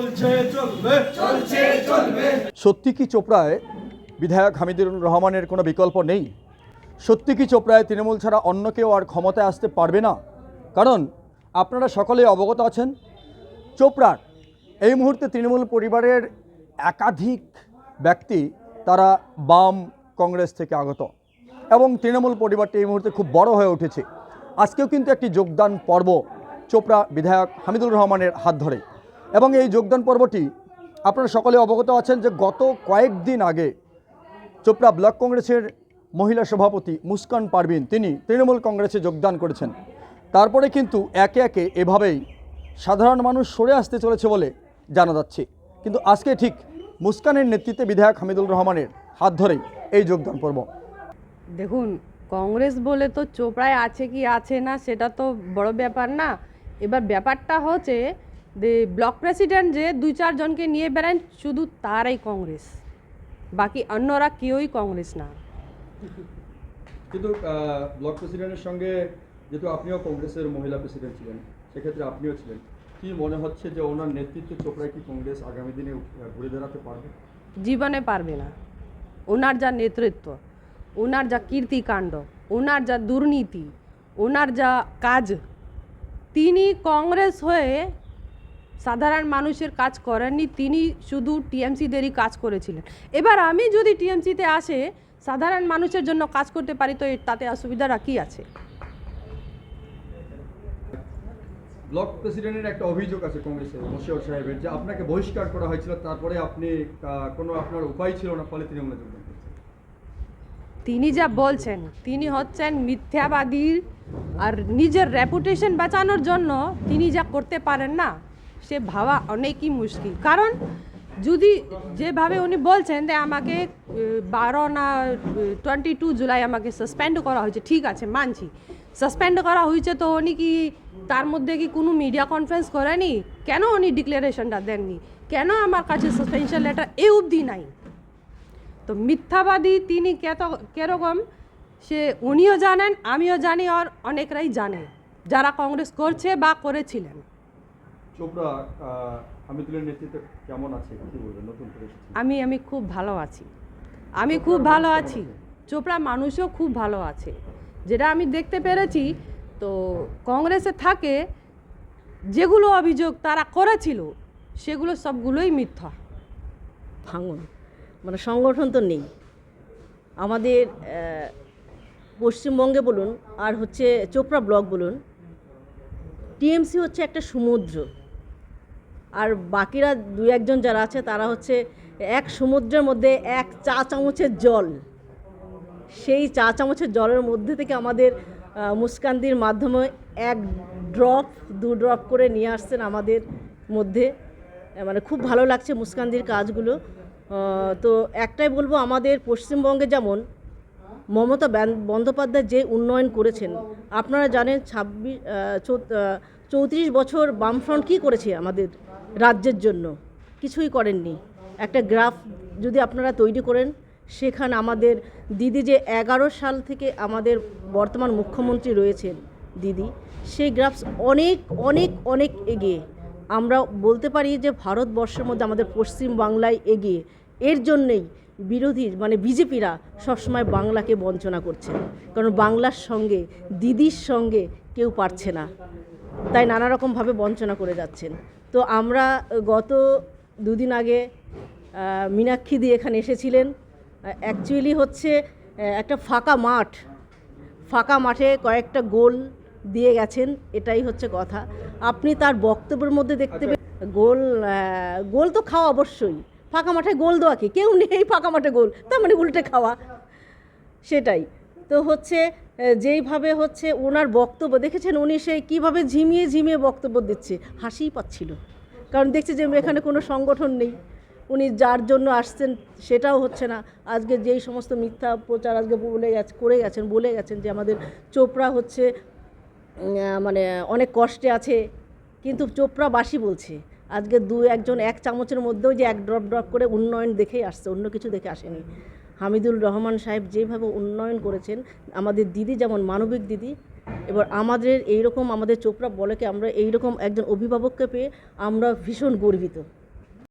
চলছে চলবে। চলছে চলবে। সত্যি কি চোপড়ায় বিধায়ক হামিদুর রহমানের কোনো বিকল্প নেই? সত্যি কি চোপড়ায় তৃণমূল ছাড়া অন্য কেউ আর ক্ষমতায় আসতে পারবে না? কারণ আপনারা সকলে অবগত আছেন চোপড়ার এই মুহূর্তে তৃণমূল পরিবারের একাধিক ব্যক্তি তারা বাম কংগ্রেস থেকে আগত এবং তৃণমূল পরিবারটি এই মুহূর্তে খুব বড় হয়ে উঠেছে। আজকেও কিন্তু একটি যোগদান পর্ব চোপড়া বিধায়ক হামিদুর রহমানের হাত ধরে এবং এই যোগদান পর্বটি আপনারা সকলে অবগত আছেন যে গত কয়েকদিন আগে চোপড়া ব্লক কংগ্রেসের মহিলা সভাপতি মুস্কান পারভিন, তিনি তৃণমূল কংগ্রেসে যোগদান করেছেন। তারপরে কিন্তু একে একে এভাবেই সাধারণ মানুষ সরে আসতে চলেছে বলে জানা যাচ্ছে। কিন্তু আজকে ঠিক মুস্কানের নেতৃত্বে বিধায়ক হামিদুল রহমানের হাত ধরেই এই যোগদান পর্ব। দেখুন, কংগ্রেস বলে তো চোপড়ায় আছে কি আছে না, সেটা তো বড় ব্যাপার না। এবার ব্যাপারটা হচ্ছে ব্লক প্রেসিডেন্ট যে দুই চারজনকে নিয়ে বেড়ান শুধু তারাই কংগ্রেস। বাকি অন্যরা কেউই কংগ্রেস না। কিন্তু ব্লক প্রেসিডেন্টের সঙ্গে যেহেতু আপনিও কংগ্রেসের মহিলা প্রেসিডেন্ট ছিলেন সেক্ষেত্রে আপনিও ছিলেন কি মনে হচ্ছে যে ওনার নেতৃত্বে চোপড়ায় কি কংগ্রেস আগামী দিনে ঘুরে দাঁড়াতে পারবে? জীবনে পারবে না। ওনার যা নেতৃত্ব ওনার যা কীর্তিকাণ্ড ওনার যা দুর্নীতি ওনার যা কাজ তিনি কংগ্রেস হয়ে সাধারণ মানুষের কাজ করেননি তিনি শুধু টিএমসিদেরই কাজ করেছিলেন। এবার আমি যদি টিএমসিতে আসে সাধারণ মানুষের জন্য কাজ করতে পারি তো তাতে অসুবিধাটা কী আছে? ব্লক প্রেসিডেন্টের একটা অভিযোগ আছে কংগ্রেসের মশিউর সাহেবের যে আপনাকে বহিষ্কার করা হয়েছিল তারপরে আপনি কোনো আপনার উপায় ছিল না ফলে যোগদান তিনি যা বলছেন তিনি হচ্ছেন মিথ্যাবাদীর আর নিজের রেপুটেশন বাঁচানোর জন্য তিনি যা করতে পারেন না সে ভাবা অনেকই মুশকিল। কারণ যদি যেভাবে উনি বলছেন যে আমাকে বারো না টোয়েন্টি টু জুলাই আমাকে সাসপেন্ড করা হয়েছে, ঠিক আছে, মানছি। সাসপেন্ড করা হয়েছে তো উনি কি তার মধ্যে কি কোনো মিডিয়া কনফারেন্স করেনি? কেন উনি ডিক্লারেশনটা দেননি? কেন আমার কাছে সাসপেনশন লেটার এ অবধি নাই? তো মিথ্যাবাদী তিনি কেত, কেরকম? সে উনিও জানেন, আমিও জানি, আর অনেকরাই জানে, যারা কংগ্রেস করছে বা করেছিলেন। চোপড়া হামিদুলের নেতৃত্বে কেমন আছে? কি বলবেন? নতুন করে আমি আমি খুব ভালো আছি। আমি খুব ভালো আছি। চোপড়া মানুষও খুব ভালো আছে। যেটা আমি দেখতে পেরেছি তো কংগ্রেসে থাকে যেগুলো অভিযোগ তারা করেছিল সেগুলো সবগুলোই মিথ্যা। ভাঙন। মানে সংগঠন তো নেই। আমাদের পশ্চিমবঙ্গে বলুন আর হচ্ছে চোপড়া ব্লক বলুন টিএমসি হচ্ছে একটা সমুদ্র। আর বাকিরা দু একজন যারা আছে, তারা হচ্ছে এক সমুদ্রের মধ্যে এক চা চামচের জল। সেই চা চামচের জলের মধ্যে থেকে আমাদের মুস্কান্দির মাধ্যমে এক ড্রপ, দু ড্রপ করে নিয়ে আসছেন আমাদের মধ্যে। মানে খুব ভালো লাগছে মুস্কান্দির কাজগুলো। তো একটাই বলব, আমাদের পশ্চিমবঙ্গে যেমন মমতা বন্দ্যোপাধ্যায় যে উন্নয়ন করেছেন, আপনারা জানেন ছাব্বিশ চৌত্রিশ বছর বামফ্রন্ট কী করেছে আমাদের রাজ্যের জন্য? কিছুই করেননি। একটা গ্রাফ যদি আপনারা তৈরি করেন, সেখানে আমাদের দিদি যে এগারো সাল থেকে আমাদের বর্তমান মুখ্যমন্ত্রী রয়েছেন দিদি, সেই গ্রাফস অনেক অনেক অনেক এগিয়ে। আমরা বলতে পারি যে ভারতবর্ষের মধ্যে আমাদের পশ্চিম বাংলায় এগিয়ে। এর জন্যেই বিরোধী মানে বিজেপিরা সবসময় বাংলাকে বঞ্চনা করছে। কারণ বাংলার সঙ্গে, দিদির সঙ্গে কেউ পারছে না। তাই নানা রকমভাবে বঞ্চনা করে যাচ্ছেন। তো আমরা গত দুদিন আগে মীনাক্ষী দি এখানে এসেছিলেন। অ্যাকচুয়ালি হচ্ছে একটা ফাঁকা মাঠ। ফাঁকা মাঠে কয়েকটা গোল দিয়ে গেছেন এটাই হচ্ছে কথা। আপনি তার বক্তব্যের মধ্যে দেখতে পে- গোল গোল তো খাওয়া অবশ্যই। ফাঁকা মাঠে গোল দেওয়া কি? কেউ নেই ফাঁকা মাঠে গোল। তার মানে উল্টে খাওয়া। সেটাই। তো হচ্ছে যেইভাবে হচ্ছে ওনার বক্তব্য, দেখেছেন উনি সেই কীভাবে ঝিমিয়ে ঝিমিয়ে বক্তব্য দিচ্ছে? হাসিই পাচ্ছিল। কারণ দেখছে যে এখানে কোনো সংগঠন নেই। উনি যার জন্য আসছেন সেটাও হচ্ছে না। আজকে যেই সমস্ত মিথ্যা প্রচার আজকে বলে গেছে, করে গেছেন, বলে গেছেন যে আমাদের চোপড়া হচ্ছে মানে অনেক কষ্টে আছে। কিন্তু চোপড়াবাসী বলছে, আজকে দু একজন এক চামচের মধ্যেও যে এক ড্রপ ড্রপ করে উন্নয়ন দেখেই আসছে, অন্য কিছু দেখে আসেনি। হামিদুল রহমান সাহেব যেভাবে উন্নয়ন করেছেন, আমাদের দিদি যেমন মানবিক দিদি, এবার আমাদের এইরকম আমাদের চোপড়া বলেকে আমরা এইরকম একজন অভিভাবককে পেয়ে আমরা ভীষণ গর্বিত।